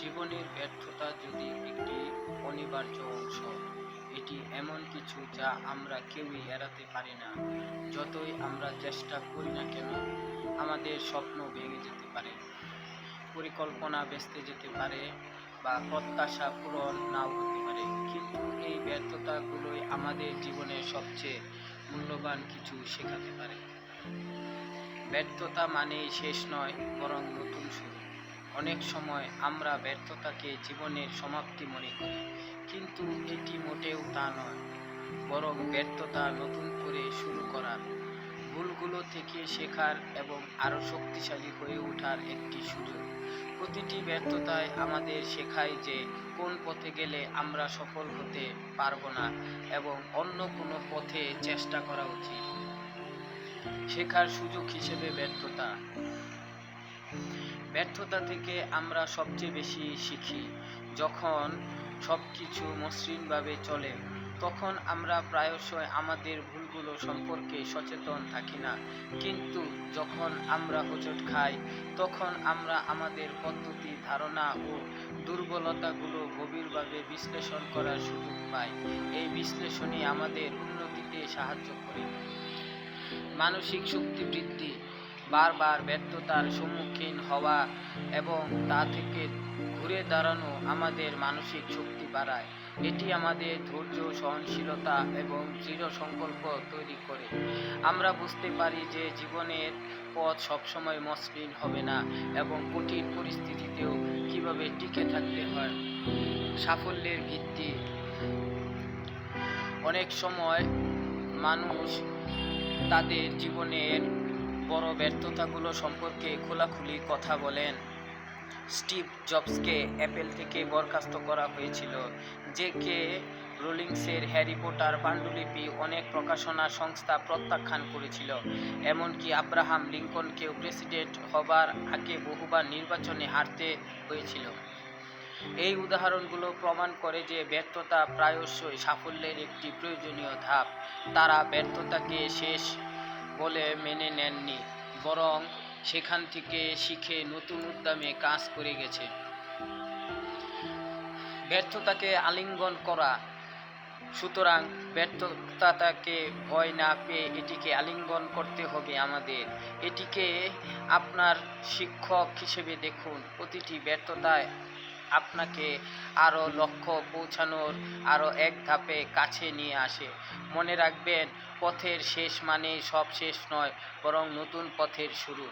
জীবনের ব্যর্থতা যদি একটি অনিবার্য অংশ, এটি এমন কিছু যা আমরা কেউই এড়াতে পারি না। যতই আমরা চেষ্টা করি না কেন, আমাদের স্বপ্ন ভেঙে যেতে পারে। পরিকল্পনা বেচতে যেতে পারে বা প্রত্যাশা পূরণ নাও হতে পারে। কিন্তু এই ব্যর্থতাগুলোই আমাদের জীবনের সবচেয়ে মূল্যবান কিছু শেখাতে পারে। ব্যর্থতা মানেই শেষ নয়, বরং নতুন শুরু। অনেক সময় আমরা ব্যর্থতাকে জীবনের সমাপ্তি মনে করি, কিন্তু এটি মোটেও তা নয়। বরং ব্যর্থতা নতুন করে শুরু করার, ভুলগুলো থেকে শেখার এবং আরও শক্তিশালী হয়ে ওঠার একটি সুযোগ। প্রতিটি ব্যর্থতায় আমাদের শেখায় যে কোন পথে গেলে আমরা সফল হতে পারব না এবং অন্য কোনো পথে চেষ্টা করা উচিত। শেখার সুযোগ হিসেবে ব্যর্থতা। ব্যর্থতা থেকে আমরা সবচেয়ে বেশি শিখি। যখন সব কিছু মসৃণভাবে চলে, তখন আমরা প্রায়শই আমাদের ভুলগুলো সম্পর্কে সচেতন থাকি না। কিন্তু যখন আমরা হোঁচট খাই, তখন আমরা আমাদের পদ্ধতি, ধারণা ও দুর্বলতাগুলো গভীরভাবে বিশ্লেষণ করার সুযোগ পাই। এই বিশ্লেষণই আমাদের উন্নতিতে সাহায্য করে। মানসিক শক্তি বৃদ্ধি বারবার ব্যর্থতার সম্মুখীন হওয়া এবং তা থেকে ঘুরে দাঁড়ানো আমাদের মানসিক শক্তি বাড়ায়। এটি আমাদের ধৈর্য, সহনশীলতা এবং দৃঢ় সংকল্প তৈরি করে। আমরা বুঝতে পারি যে জীবনের পথ সবসময় মসৃণ হবে না এবং কঠিন পরিস্থিতিতেও কীভাবে টিকে থাকতে হয়। সাফল্যের ভিত্তি। অনেক সময় মানুষ তাদের জীবনের বড় ব্যর্থতাগুলো সম্পর্কে খোলাখুলি কথা বলেন। স্টিভ জবসকে অ্যাপেল থেকে বরখাস্ত করা হয়েছিল। যে কে রোলিংসের হ্যারি পটার পাণ্ডুলিপি অনেক প্রকাশনা সংস্থা প্রত্যাখ্যান করেছিল। এমনকি আব্রাহাম লিঙ্কনকেও প্রেসিডেন্ট হবার আগে বহুবার নির্বাচনে হারতে হয়েছিল। এই উদাহরণগুলো প্রমাণ করে যে ব্যর্থতা প্রায়শই সাফল্যের একটি প্রয়োজনীয় ধাপ। তারা ব্যর্থতাকে শেষ বলে মেনে নেননি, বরং সেখান থেকে শিখে নতুন উদ্যমে কাজ করে গেছে। ব্যর্থতাকে আলিঙ্গন করা, সুতরাং ব্যর্থতাকে ভয় না পেয়ে এটিকে আলিঙ্গন করতে হবে আমাদের। এটিকে আপনার শিক্ষক হিসেবে দেখুন, প্রতিটি ব্যর্থতায় আপনাকে আরও লক্ষ্য পৌঁছানোর আরও এক ধাপে কাছে নিয়ে আসে। মনে রাখবেন, পথের শেষ মানেই সব শেষ নয়, বরং নতুন পথের শুরু।